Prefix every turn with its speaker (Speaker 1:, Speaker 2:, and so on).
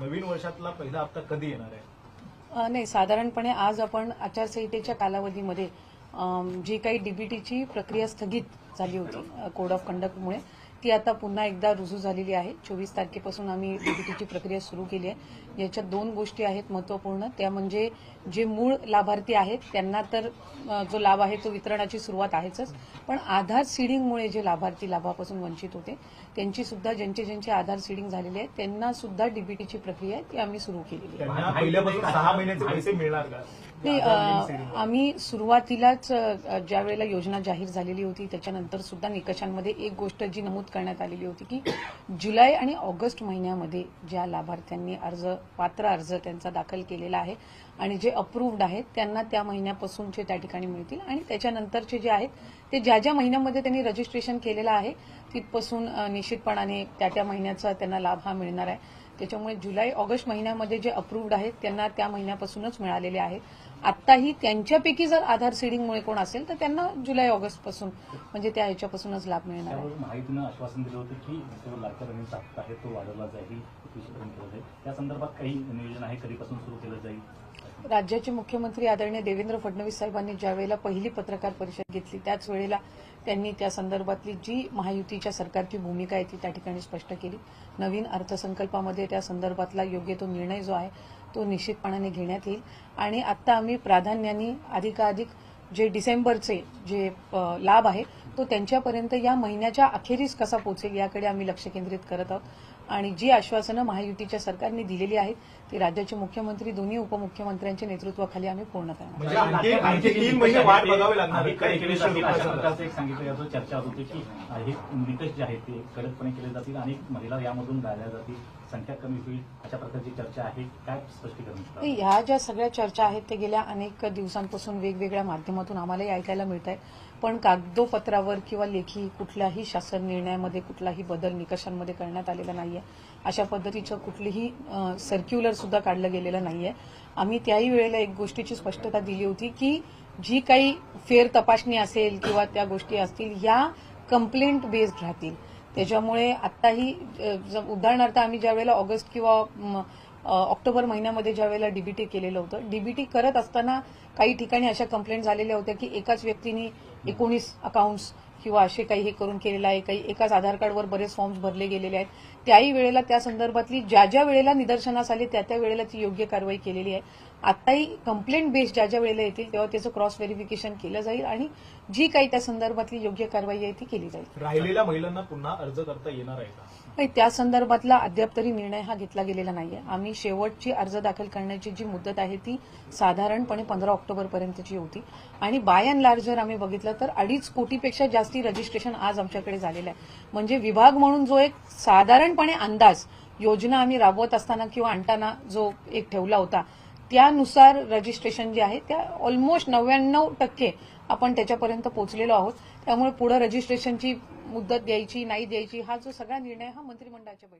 Speaker 1: नवीन वर्षातला पहिला हप्ता कधी येणार आहे?
Speaker 2: नाही साधारणपणे आज आपण आचारसंहितेच्या कालावधीमध्ये जी काही डीबीटीची प्रक्रिया स्थगित झाली होती कोड ऑफ कंडक्टमुळे ती आता पुन्हा एकदा रुजू झालेली आहे. चोवीस तारखेपासून आम्ही डीबीटीची प्रक्रिया सुरू केली आहे. याच्यात दोन गोष्टी आहेत महत्त्वपूर्ण. त्या म्हणजे जे मूळ लाभार्थी आहेत त्यांना तर जो लाभ आहे तो वितरणाची सुरुवात आहेच पण आधार सीडिंगमुळे जे लाभार्थी लाभापासून वंचित होते त्यांची सुद्धा ज्यांचे ज्यांचे आधार सीडिंग झालेले आहेत त्यांना सुद्धा डीबीटीची प्रक्रिया आहे ती आम्ही सुरू केलेली आहे. आम्ही सुरुवातीलाच ज्या वेळेला योजना जाहीर झालेली होती त्याच्यानंतर सुद्धा निकषांमध्ये एक गोष्ट जी नमूद करण्यात आलेली होती की जुलै आणि ऑगस्ट महिन्यामध्ये ज्या लाभार्थ्यांनी अर्ज पात्र अर्ज त्यांचा दाखल केलेला आहे आणि जे अप्रूव्ड आहेत त्यांना त्या महिन्यापासूनचे त्या ठिकाणी मिळतील आणि त्याच्यानंतरचे जे आहेत ते ज्या ज्या महिन्यामध्ये त्यांनी रजिस्ट्रेशन केलेलं आहे तिथपासून निश्चितपणाने त्या त्या महिन्याचा त्यांना लाभ हा मिळणार आहे. त्याच्यामुळे जुलै ऑगस्ट महिन्यामध्ये जे अप्रूव्ड आहेत त्यांना त्या महिन्यापासूनच मिळालेले आहेत. आत्ताही त्यांच्यापैकी जर आधार सीडिंगमुळे कोण असेल तर त्यांना जुलै ऑगस्टपासून म्हणजे त्या ह्याच्यापासूनच लाभ मिळणार आहे.
Speaker 3: माहितीनं आश्वासन दिलं होतं की जो हप्ता आहे तो वाढवला जाईल एकवीसपर्यंत केला जाईल. त्या संदर्भात काही नियोजन आहे कधीपासून सुरू केलं जाईल?
Speaker 2: राज्याचे मुख्यमंत्री आदरणीय देवेंद्र फडणवीस साहेबांनी ज्या वेळेला पहिली पत्रकार परिषद घेतली त्याच वेळेला त्यांनी त्या संदर्भातली जी महायुतीच्या सरकारची भूमिका आहे ती त्या ठिकाणी स्पष्ट केली. नवीन अर्थसंकल्पामध्ये त्या संदर्भातला योग्य तो निर्णय जो आहे तो निश्चितपणाने घेण्यात येईल. आणि आता आम्ही प्राधान्याने अधिकाधिक जे डिसेंबरचे जे लाभ आहे तो त्यांच्यापर्यंत या महिन्याच्या अखेरीस कसा पोहोचेल याकडे आम्ही लक्ष केंद्रित करत आहोत. आणि जी आश्वासनं महायुतीच्या सरकारने दिलेली आहेत ती राज्याचे मुख्यमंत्री दोन्ही उपमुख्यमंत्र्यांच्या नेतृत्वाखाली आम्ही पूर्ण करणार
Speaker 1: म्हणजे
Speaker 3: चर्चा होत होती की हे निकष जे आहेत ते कडकपणे केले जातील आणि महिला यामधून गाळल्या जातील. संख्या कमी होईल अशा प्रकारची चर्चा आहे. काय स्पष्टीकरण
Speaker 2: ह्या ज्या सगळ्या चर्चा आहेत ते गेल्या अनेक दिवसांपासून वेगवेगळ्या माध्यमातून आम्हालाही ऐकायला मिळत आहे पण कागदोपत्रावर किंवा लेखी कुठल्याही शासन निर्णयामध्ये कुठलाही बदल निकषांमध्ये करण्यात आलेला नाहीये. अशा पद्धतीचं कुठलीही सर्क्युलर सुद्धा काढलं गेलेलं नाहीये. आम्ही त्याही वेळेला एक गोष्टीची स्पष्टता दिली होती की जी काही फेर तपासणी असेल किंवा त्या गोष्टी असतील या कंप्लेंट बेस्ड राहतील. त्याच्यामुळे आत्ताही उदाहरणार्थ आम्ही ज्या वेळेला ऑगस्ट किंवा ऑक्टोबर महिन्यामध्ये ज्या वेळेला डीबीटी केलेलं होतं डीबीटी करत असताना काही ठिकाणी अशा कंप्लेंट झालेल्या होत्या की एकाच व्यक्तीने एकोणीस अकाउंट्स किंवा असे काही हे करून केलेलं आहे काही एकाच आधार कार्डवर बरेच फॉर्म्स भरले गेलेले आहेत. त्याही वेळेला त्या संदर्भातली ज्या ज्या वेळेला निदर्शनास आली त्या त्या वेळेला ती योग्य कारवाई केलेली आहे. आताही कंप्लेंट बेस्ड ज्या ज्या वेळेला येतील तेव्हा त्याचं क्रॉस व्हेरिफिकेशन केलं जाईल आणि जी काही त्या संदर्भातली योग्य कारवाई आहे ती केली जाईल.
Speaker 1: राहिलेल्या महिलांना पुन्हा अर्ज करता येणार आहे का?
Speaker 2: नाही त्या संदर्भातला अद्याप तरी निर्णय हा घेतला गेलेला नाहीये. आम्ही शेवटची अर्ज दाखल करण्याची जी मुदत आहे ती साधारणपणे पंधरा ऑक्टोबर पर्यंतची होती. आणि बाय अँड लार्ज जर आम्ही बघितलं तर अडीच कोटीपेक्षा जास्ती रजिस्ट्रेशन आज आमच्याकडे झालेलं आहे. म्हणजे विभाग म्हणून जो एक साधारणपणे अंदाज योजना आम्ही राबवत असताना किंवा आणताना जो एक ठेवला होता त्यानुसार रजिस्ट्रेशन जे आहे त्या ऑलमोस्ट नव्याण्णव टक्के आपण त्याच्यापर्यंत पोहोचलेलो आहोत. त्यामुळे पुढे रजिस्ट्रेशनची मुदत द्यायची नाही द्यायची हा जो सगळा निर्णय हा मंत्रिमंडळाच्या बैठक